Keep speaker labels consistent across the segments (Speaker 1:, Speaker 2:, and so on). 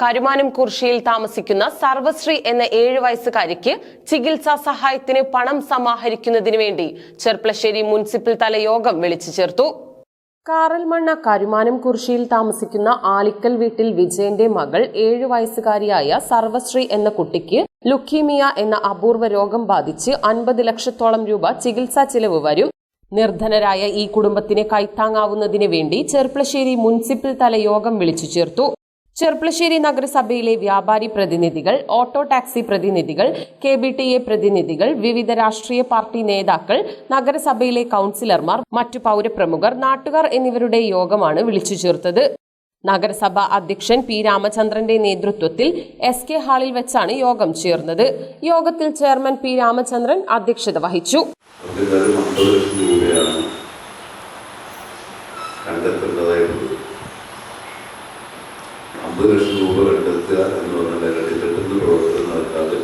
Speaker 1: കരുമാനം കുർഷിയിൽ താമസിക്കുന്ന സർവശ്രീ എന്ന ഏഴു വയസ്സുകാരിക്ക് ചികിത്സാ സഹായത്തിന് പണം സമാഹരിക്കുന്നതിന് വേണ്ടി ചെർപ്പളശ്ശേരി മുനിസിപ്പൽ തല യോഗം വിളിച്ചു ചേർത്തു. കാറൽമണ്ണ കരുമാനം കുർഷിയിൽ താമസിക്കുന്ന ആലിക്കൽ വീട്ടിൽ വിജയന്റെ മകൾ ഏഴു വയസ്സുകാരിയായ സർവശ്രീ എന്ന കുട്ടിക്ക് ലുക്കീമിയ എന്ന അപൂർവ രോഗം ബാധിച്ച് അൻപത് ലക്ഷത്തോളം രൂപ ചികിത്സാ ചിലവ് വരും. നിർധനരായ ഈ കുടുംബത്തിന് കൈത്താങ്ങാവുന്നതിന് വേണ്ടി ചെർപ്പളശ്ശേരി മുനിസിപ്പൽ തല യോഗം വിളിച്ചു ചേർത്തു. ചെർപ്പളശ്ശേരി നഗരസഭയിലെ വ്യാപാരി പ്രതിനിധികൾ ഓട്ടോ ടാക്സി പ്രതിനിധികൾ കെ ബി ടി എ പ്രതിനിധികൾ വിവിധ രാഷ്ട്രീയ പാർട്ടി നേതാക്കൾ നഗരസഭയിലെ കൌൺസിലർമാർ മറ്റു പൗരപ്രമുഖർ നാട്ടുകാർ എന്നിവരുടെ യോഗമാണ് വിളിച്ചു ചേർത്തത്. നഗരസഭ അധ്യക്ഷൻ പി രാമചന്ദ്രന്റെ നേതൃത്വത്തിൽ എസ് കെ ഹാളിൽ വെച്ചാണ് യോഗം ചേർന്നത്. യോഗത്തിൽ ചെയർമാൻ പി രാമചന്ദ്രൻ അധ്യക്ഷത വഹിച്ചു.
Speaker 2: അമ്പത് ലക്ഷം രൂപ കണ്ടെത്തുക എന്ന് പറഞ്ഞാൽ രണ്ടിട്ടെന്ന് പ്രവർത്തനം നടത്താതെ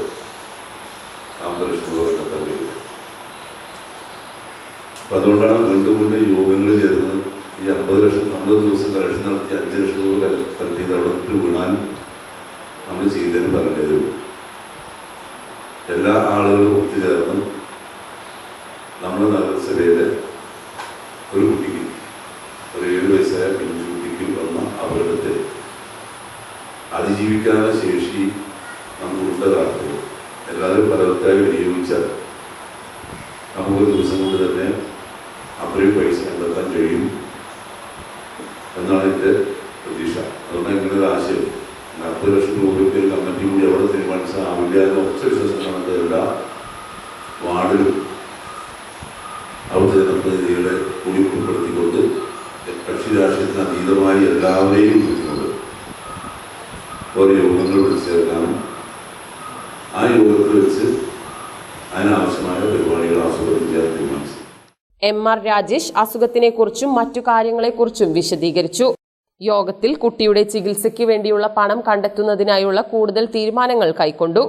Speaker 2: അമ്പത് ലക്ഷം രൂപ കണ്ടെത്താൻ കഴിയില്ല. അപ്പം അതുകൊണ്ടാണ് വീണ്ടും വീണ്ടും യോഗങ്ങൾ ചേർന്ന് ഈ അമ്പത് ലക്ഷം അമ്പത് ദിവസം കളക്ഷൻ നടത്തി അഞ്ച് ലക്ഷം രൂപ കളക്ട് ചെയ്ത് അവിടെ വീണാൽ നമ്മൾ ചെയ്തതിന് പറഞ്ഞതേ എല്ലാ ആളുകളും ഒത്തുചേർന്ന് നമ്മുടെ നഗരസഭയിലെ ഒരു കുട്ടിക്ക് ഒരു ഏഴ് വയസ്സായ പെൺകുട്ടിക്ക് വന്ന അപകടത്തിൽ അതിജീവിക്കാനുള്ള ശേഷി നമുക്കുള്ള കാലത്ത് എല്ലാവരും പലർക്കായി വിനിയോഗിച്ചാൽ നമുക്ക് ദിവസം കൊണ്ട് തന്നെ അത്രയും പൈസ കണ്ടെത്താൻ കഴിയും എന്നാണ് എന്റെ പ്രതീക്ഷ. അതുകൊണ്ട് ഇങ്ങനെ ഒരു ആശയം. നാൽപ്പത് ലക്ഷം രൂപയ്ക്ക് ഒരു കമ്മിറ്റി കൂടി അവിടെ തീരുമാനിച്ചാവില്ല എന്ന ഒറ്റ വിശ്വാസമാണ് എല്ലാ വാർഡിലും അവിടുത്തെ ജനപ്രതിനിധികളെ കൂടി ഉൾപ്പെടുത്തിക്കൊണ്ട് കക്ഷി രാഷ്ട്രീയത്തിന് അതീതമായി എല്ലാവരെയും ഓരോ യോഗങ്ങൾ ചേർക്കാനും ആ യോഗത്തിൽ വെച്ച് അതിനാവശ്യമായ പരിപാടികൾ ആസൂത്രണം ചെയ്യാൻ തീരുമാനിച്ചു.
Speaker 1: എം ആർ രാജേഷ് അസുഖത്തിനെക്കുറിച്ചും മറ്റു കാര്യങ്ങളെക്കുറിച്ചും വിശദീകരിച്ചു. യോഗത്തിൽ കുട്ടിയുടെ ചികിത്സയ്ക്ക് വേണ്ടിയുള്ള പണം കണ്ടെത്തുന്നതിനായുള്ള കൂടുതൽ തീരുമാനങ്ങൾ കൈക്കൊണ്ടു.